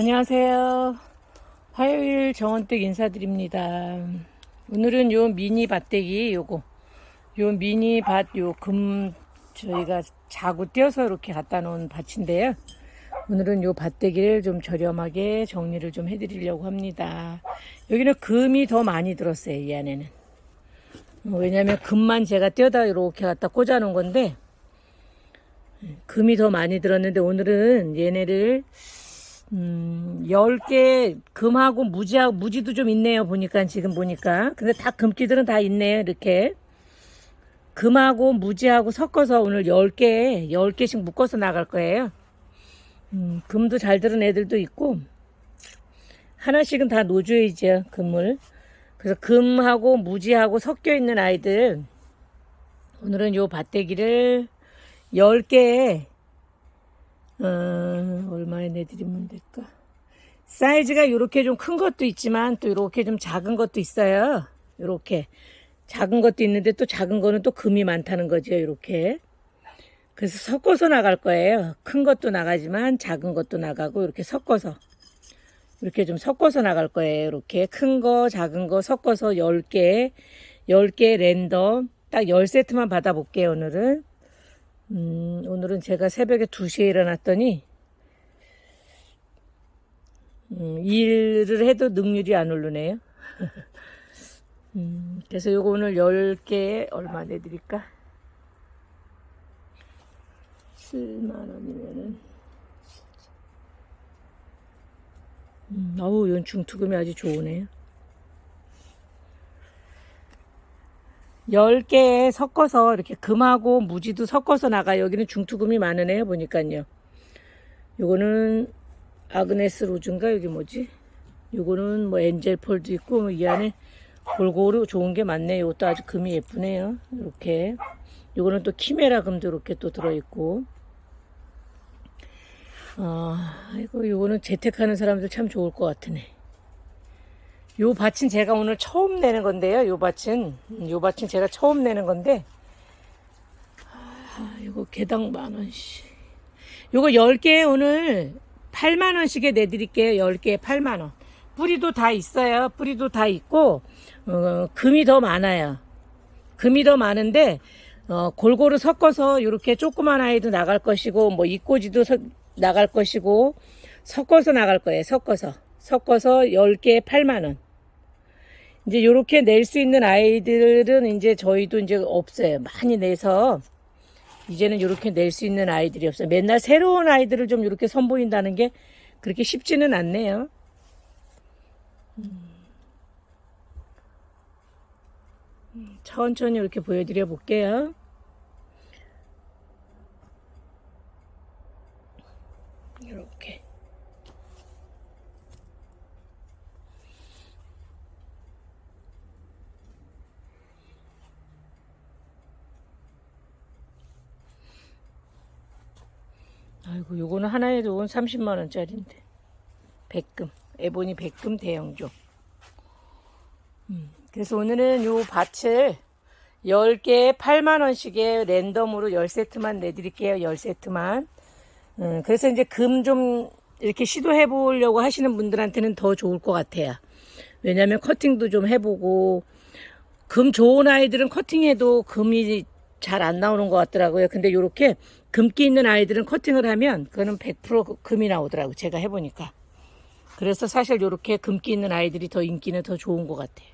안녕하세요. 화요일 정원댁 인사드립니다. 오늘은 요 미니 밭대기 요거 요 미니 밭 요 금 저희가 자구 띄어서 이렇게 갖다 놓은 밭인데요. 오늘은 요 밭대기를 좀 저렴하게 정리를 좀 해드리려고 합니다. 여기는 금이 더 많이 들었어요 이 안에는. 어, 왜냐면 금만 제가 띄어다 이렇게 갖다 꽂아 놓은 건데 금이 더 많이 들었는데 오늘은 얘네를 음, 10개 금하고 무지하고 무지도 좀 있네요. 보니까 지금 보니까. 근데 다 금기들은 다 있네요. 이렇게. 금하고 무지하고 섞어서 오늘 10개, 10개씩 묶어서 나갈 거예요. 음, 금도 잘 들은 애들도 있고 하나씩은 다 놓줘야죠. 금을. 그래서 금하고 무지하고 섞여 있는 아이들 오늘은 요 밭대기를 10개에 어, 얼마에 내드리면 될까? 사이즈가 이렇게 좀 큰 것도 있지만 또 이렇게 좀 작은 것도 있어요. 이렇게 작은 것도 있는데 또 작은 거는 또 금이 많다는 거죠. 이렇게. 그래서 섞어서 나갈 거예요. 큰 것도 나가지만 작은 것도 나가고 이렇게 섞어서 이렇게 좀 섞어서 나갈 거예요. 이렇게 큰 거, 작은 거 섞어서 10개, 10개 랜덤 딱 10세트만 받아볼게요. 오늘은. 음, 오늘은 제가 새벽에 2시에 일어났더니, 음, 일을 해도 능률이 안 오르네요. 음, 그래서 요거 오늘 10개 얼마 내드릴까? 7만원이면은, 음, 어우, 이건 중투금이 아주 좋으네요. 10개 섞어서 이렇게 금하고 무지도 섞어서 나가. 여기는 중투금이 많으네요 보니까요. 요거는 아그네스 로즈인가? 여기 뭐지? 요거는 뭐 엔젤 펄도 있고 뭐 이 안에 골고루 좋은 게 많네요 이것도 아주 금이 예쁘네요. 이렇게. 요거는 또 키메라 금도 이렇게 또 들어있고. 아 이거 요거는 재택하는 사람들 참 좋을 것 같으네 요 밭은 제가 오늘 처음 내는 건데요. 요 밭은 음, 요 밭은 제가 처음 내는 건데 아, 이거 개당 만 원씩. 요거 10개 오늘 8만 원씩에 내드릴게요. 10개에 8만 원. 뿌리도 다 있어요. 뿌리도 다 있고 어, 금이 더 많아요. 금이 더 많은데 어, 골고루 섞어서 이렇게 조그만 아이도 나갈 것이고 뭐 이꼬지도 서- 나갈 것이고 섞어서 나갈 거예요. 섞어서 섞어서 10개에 8만 원. 이제 요렇게 낼 수 있는 아이들은 이제 저희도 이제 없어요. 많이 내서 이제는 요렇게 낼 수 있는 아이들이 없어요. 맨날 새로운 아이들을 좀 이렇게 선보인다는 게 그렇게 쉽지는 않네요. 음, 천천히 이렇게 보여드려 볼게요. 이렇게. 아이고 요거는 하나에 요건 30만 원짜리인데. 백금. 에보니 백금 대형조. 음, 그래서 오늘은 요 밭을 10개에 8만 원씩에 랜덤으로 10세트만 내드릴게요 10세트만. 음, 그래서 이제 금 좀 이렇게 시도해 보려고 하시는 분들한테는 더 좋을 것 같아요. 왜냐면 커팅도 좀 해보고 금 좋은 아이들은 커팅해도 금이 잘 안 나오는 것 같더라고요. 근데 요렇게 금기 있는 아이들은 커팅을 하면 그거는 100% 금이 나오더라고요. 제가 해보니까. 그래서 사실 요렇게 금기 있는 아이들이 더 인기는 더 좋은 것 같아요.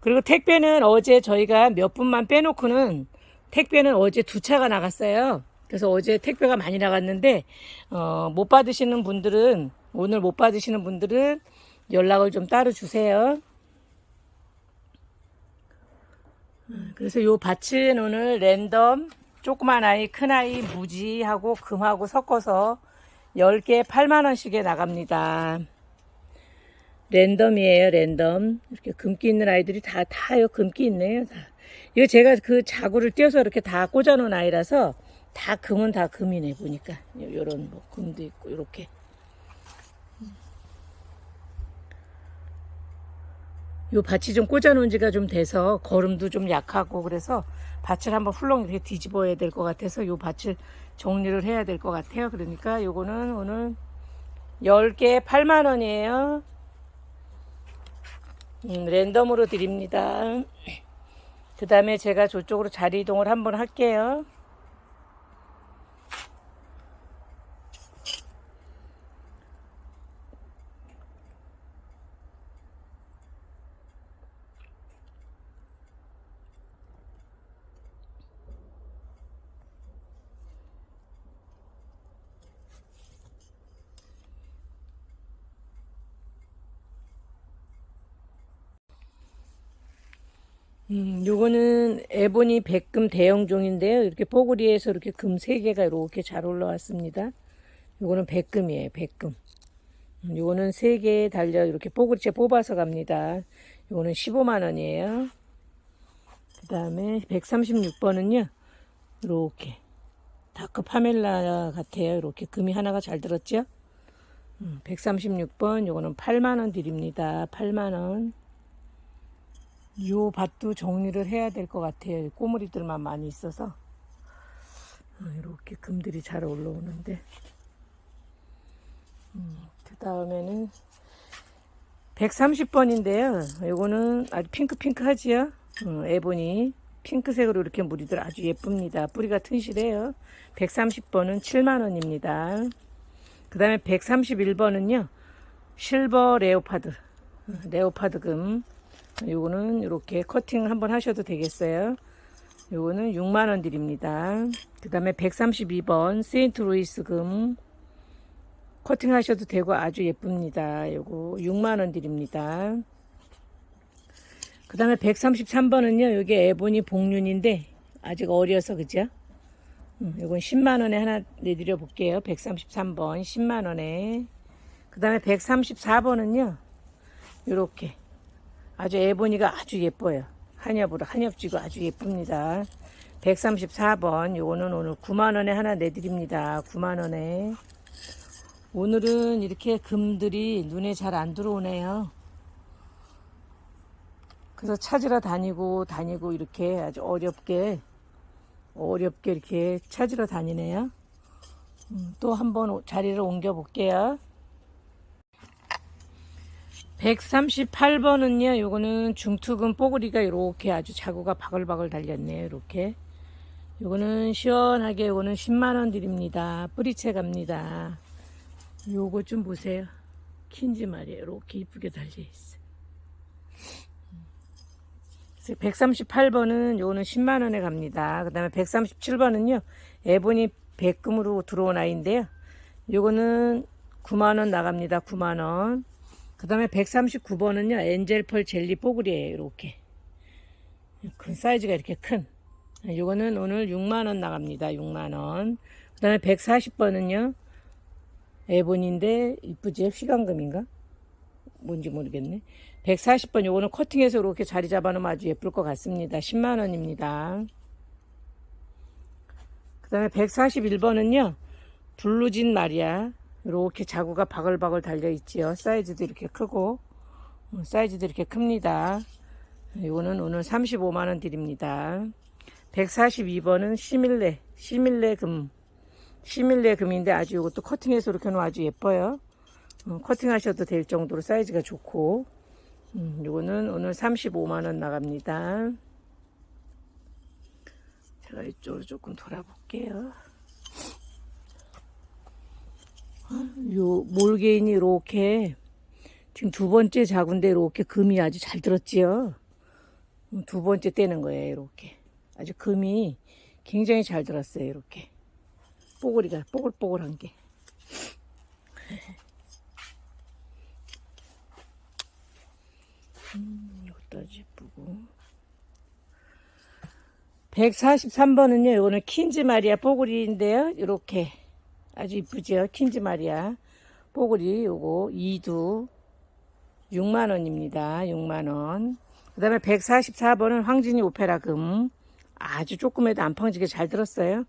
그리고 택배는 어제 저희가 몇 분만 빼놓고는 택배는 어제 두 차가 나갔어요. 그래서 어제 택배가 많이 나갔는데 어, 못 받으시는 분들은 오늘 못 받으시는 분들은 연락을 좀 따로 주세요. 그래서 요 밭은 오늘 랜덤 조그만 아이 큰 아이 무지하고 금하고 섞어서 10개 8만원씩에 나갑니다. 랜덤이에요 랜덤 이렇게 금기 있는 아이들이 다 다요 금기 있네요 다. 이거 제가 그 자구를 띄어서 이렇게 다 꽂아 놓은 아이라서 다 금은 다 금이네 보니까 요- 요런 뭐 금도 있고 이렇게 요 밭이 좀 꽂아놓은 지가 좀 돼서 거름도 좀 약하고 그래서 밭을 한번 훌렁 이렇게 뒤집어야 될 것 같아서 요 밭을 정리를 해야 될 것 같아요. 그러니까 요거는 오늘 10개에 8만 원이에요. 음, 랜덤으로 드립니다. 그 다음에 제가 저쪽으로 자리 이동을 한번 할게요. 음, 요거는 에보니 백금 대형종인데요. 이렇게 뽀글이에서 이렇게 금세 개가 이렇게 잘 올라왔습니다. 요거는 백금이에요, 백금. 음, 요거는 세개 달려 이렇게 뽀글이째 뽑아서 갑니다. 요거는 15만 원이에요. 그 다음에 136번은요, 이렇게 다크 파멜라 같아요. 이렇게 금이 하나가 잘 들었죠? 음, 136번, 요거는 8만 원 드립니다. 8만 원. 요 밭도 정리를 해야 될 것 같아요. 꼬물이들만 많이 있어서 이렇게 금들이 잘 올라오는데 음, 그 다음에는 130번인데요. 요거는 아주 핑크핑크하지요. 어, 에보니 핑크색으로 이렇게 무리들 아주 예쁩니다. 뿌리가 튼실해요. 130번은 7만원입니다. 그 다음에 131번은요. 실버 레오파드 레오파드 금 요거는 이렇게 커팅 한번 하셔도 되겠어요. 요거는 6만원 드립니다. 그 다음에 132번 세인트 루이스 금 커팅 하셔도 되고 아주 예쁩니다. 요거 6만원 드립니다. 그 다음에 133번은요. 요게 에보니 복륜인데 아직 어려서 그죠? 음, 요건 10만원에 하나 내드려 볼게요. 133번 10만원에 그 다음에 134번은요. 요렇게 아주 에보니가 아주 예뻐요. 한엽으로 한엽지고 아주 예쁩니다. 134번 요거는 오늘 9만원에 하나 내드립니다. 9만원에 오늘은 이렇게 금들이 눈에 잘 안 들어오네요. 그래서 찾으러 다니고 다니고 이렇게 아주 어렵게 어렵게 이렇게 찾으러 다니네요. 음, 또 한번 자리를 옮겨 볼게요. 138번은요, 요거는 중투금 뽀글이가 이렇게 아주 자구가 바글바글 달렸네요, 이렇게. 요거는 시원하게 요거는 10만원 드립니다. 뿌리채 갑니다. 요거 좀 보세요. 킨지 말이에요. 이렇게 이쁘게 달려있어요. 138번은 요거는 10만원에 갑니다. 그 다음에 137번은요, 에보니 백금으로 들어온 아이인데요. 요거는 9만원 나갑니다. 9만원. 그 다음에 139번은요, 엔젤펄 젤리 뽀글이에요, 이렇게. 큰 사이즈가 이렇게 큰. 이거는 오늘 6만원 나갑니다, 6만원. 그 다음에 140번은요, 에본인데, 이쁘지? 휘강금인가? 뭔지 모르겠네. 140번, 요거는 커팅해서 이렇게 자리 잡아놓으면 아주 예쁠 것 같습니다. 10만원입니다. 그 다음에 141번은요, 블루진 마리아. 이렇게 자구가 바글바글 달려 있지요. 사이즈도 이렇게 크고 어, 사이즈도 이렇게 큽니다. 이거는 오늘 35만원 드립니다. 142번은 시밀레 시밀레 금 시밀레 금인데 아주 이것도 커팅해서 이렇게 놓으면 아주 예뻐요. 어, 커팅 하셔도 될 정도로 사이즈가 좋고 음, 이거는 오늘 35만원 나갑니다. 제가 이쪽으로 조금 돌아볼게요. 요 몰개인이 이렇게 지금 두 번째 작은데 이렇게 금이 아주 잘 들었지요. 두 번째 떼는 거예요, 이렇게. 아주 금이 굉장히 잘 들었어요, 이렇게. 뽀글이가 뽀글뽀글한 게. 음, 이것도 아주 예쁘고. 143번은요, 이거는 킨즈 마리아 뽀글이인데요, 이렇게. 아주 이쁘죠? 킨즈 마리아. 뽀글이 요거 2두 6만원입니다. 6만원. 그 다음에 144번은 황진이 오페라 금. 아주 조금에도 안 펑지게 잘 들었어요.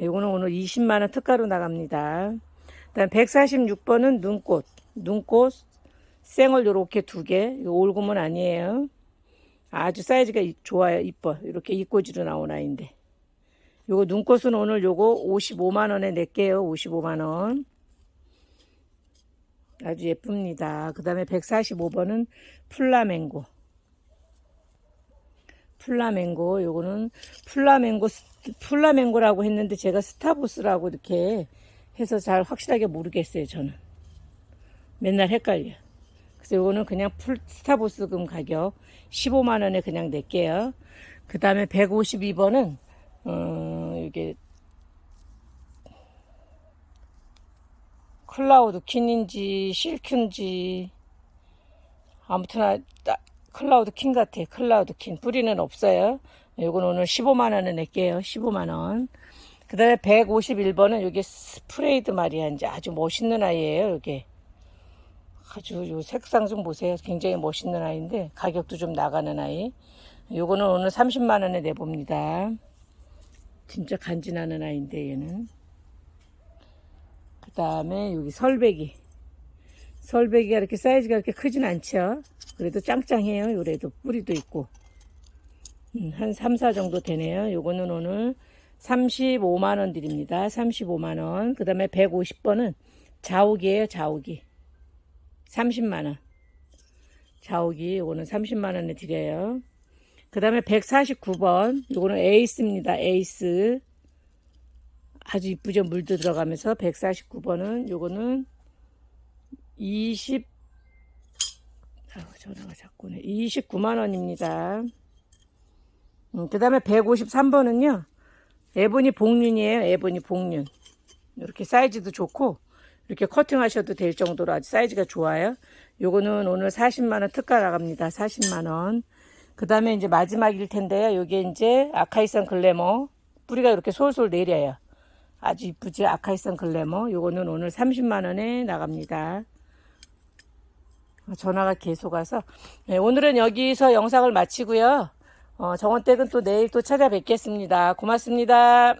요거는 오늘 20만원 특가로 나갑니다. 그 다음 146번은 눈꽃. 눈꽃 생얼 요렇게 두 개. 이거 올구문 아니에요. 아주 사이즈가 이- 좋아요. 이뻐. 이렇게 이꼬지로 나온 아이인데. 요거 눈꽃은 오늘 요거 55만 원에 낼게요. 55만 원. 아주 예쁩니다. 그 다음에 145번은 플라멩고. 플라멩고, 요거는 플라멩고, 스- 플라멩고라고 했는데 제가 스타보스라고 이렇게 해서 잘 확실하게 모르겠어요, 저는. 맨날 헷갈려. 그래서 요거는 그냥 풀, 스타보스금 가격 15만원에 그냥 낼게요. 그 다음에 152번은, 어, 이게, 클라우드 킨인지 실크인지 아무튼 아, 따- 클라우드 킨 같아. 클라우드 킨 뿌리는 없어요. 요건 오늘 15만 원에 낼게요. 15만 원. 그 다음에 151번은 여기 스프레이드 마리아인지 아주 멋있는 아이예요. 여기 아주 요 색상 좀 보세요. 굉장히 멋있는 아이인데 가격도 좀 나가는 아이. 요거는 오늘 30만 원에 내봅니다. 진짜 간지나는 아이인데 얘는. 그 다음에 여기 설배기. 설배기가 이렇게 사이즈가 그렇게 크진 않죠. 그래도 짱짱해요. 요래도 뿌리도 있고. 음, 한 3, 4 정도 되네요. 요거는 오늘 35만원 드립니다. 35만원. 그 다음에 150번은 자욱이에요. 자욱이. 30만원. 자욱이 요거는 30만원에 드려요. 그 다음에 149번. 요거는 에이스입니다. 에이스. 아주 이쁘죠. 물도 들어가면서 149번은 요거는 20 아우, 전화가 자꾸네. 29만 원입니다. 음, 그 다음에 153번은요. 에보니 복륜이에요. 에보니 복륜. 이렇게 사이즈도 좋고 이렇게 커팅하셔도 될 정도로 아주 사이즈가 좋아요. 요거는 오늘 40만 원 특가 나갑니다. 40만 원. 그 다음에 이제 마지막일 텐데요. 요게 이제 아카이산 글래머 뿌리가 이렇게 솔솔 내려요. 아주 이쁘지 아카이산 글래머. 요거는 오늘 30만 원에 나갑니다. 어, 전화가 계속 와서 네, 오늘은 여기서 영상을 마치고요. 어, 정원댁은 또 내일 또 찾아뵙겠습니다. 고맙습니다.